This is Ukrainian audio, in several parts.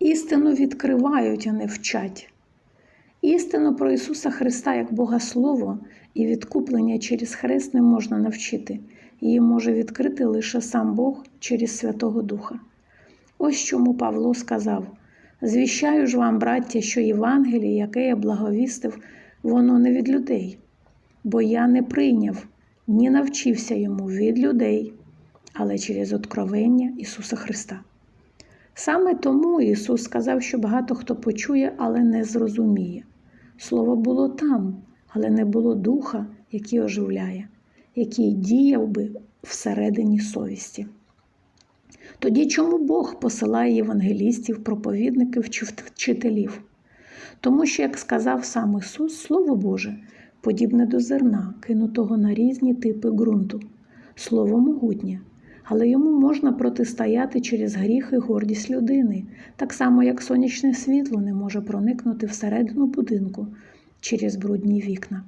Істину відкривають, а не вчать. Істину про Ісуса Христа як Бога Слово і відкуплення через хрест не можна навчити. Її може відкрити лише сам Бог через Святого Духа. Ось чому Павло сказав: Звіщаю ж вам, браття, що Євангеліє, яке я благовістив, воно не від людей, бо я не прийняв, ні навчився йому від людей, але через откровення Ісуса Христа. Саме тому Ісус сказав, що багато хто почує, але не зрозуміє. Слово було там, але не було духа, який оживляє, який діяв би всередині совісті. Тоді чому Бог посилає євангелістів, проповідників чи вчителів? Тому що, як сказав сам Ісус, Слово Боже подібне до зерна, кинутого на різні типи ґрунту, слово могутнє, але йому можна протистояти через гріх і гордість людини, так само як сонячне світло не може проникнути всередину будинку через брудні вікна.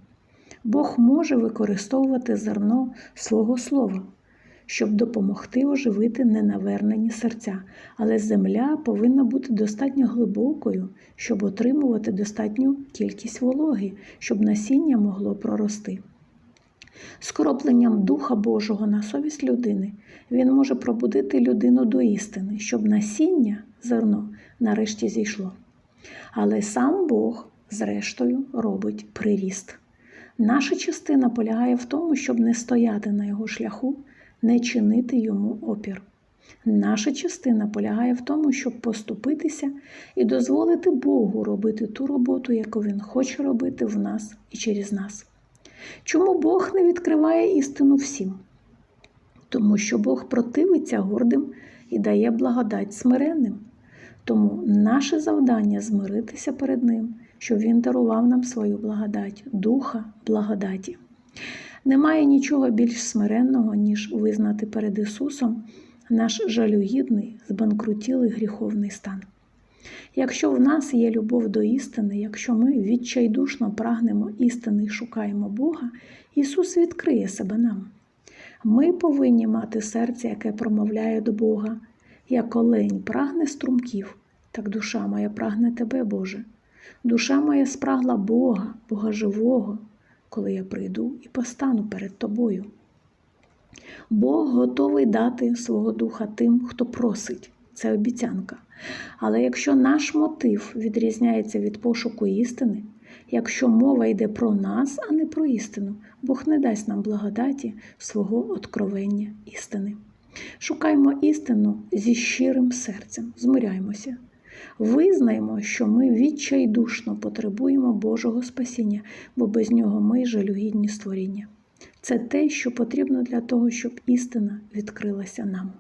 Бог може використовувати зерно свого слова, щоб допомогти оживити ненавернені серця, але земля повинна бути достатньо глибокою, щоб отримувати достатню кількість вологи, щоб насіння могло прорости. Скропленням Духа Божого на совість людини він може пробудити людину до істини, щоб насіння, зерно, нарешті зійшло. Але сам Бог, зрештою, робить приріст. Наша частина полягає в тому, щоб не стояти на його шляху, не чинити йому опір. Наша частина полягає в тому, щоб поступитися і дозволити Богу робити ту роботу, яку Він хоче робити в нас і через нас. Чому Бог не відкриває істину всім? Тому що Бог противиться гордим і дає благодать смиренним. Тому наше завдання змиритися перед Ним, щоб Він дарував нам свою благодать, духа благодаті. Немає нічого більш смиренного, ніж визнати перед Ісусом наш жалюгідний, збанкрутілий гріховний стан. Якщо в нас є любов до істини, якщо ми відчайдушно прагнемо істини і шукаємо Бога, Ісус відкриє себе нам. Ми повинні мати серце, яке промовляє до Бога, як олень прагне струмків, так душа моя прагне тебе, Боже. Душа моя спрагла Бога, Бога живого, коли я прийду і постану перед тобою. Бог готовий дати свого духа тим, хто просить. Це обіцянка. Але якщо наш мотив відрізняється від пошуку істини, якщо мова йде про нас, а не про істину, Бог не дасть нам благодаті свого откровення істини. Шукаймо істину зі щирим серцем, змиряймося. Визнаємо, що ми відчайдушно потребуємо Божого спасіння, бо без нього ми жалюгідні створіння. Це те, що потрібно для того, щоб істина відкрилася нам.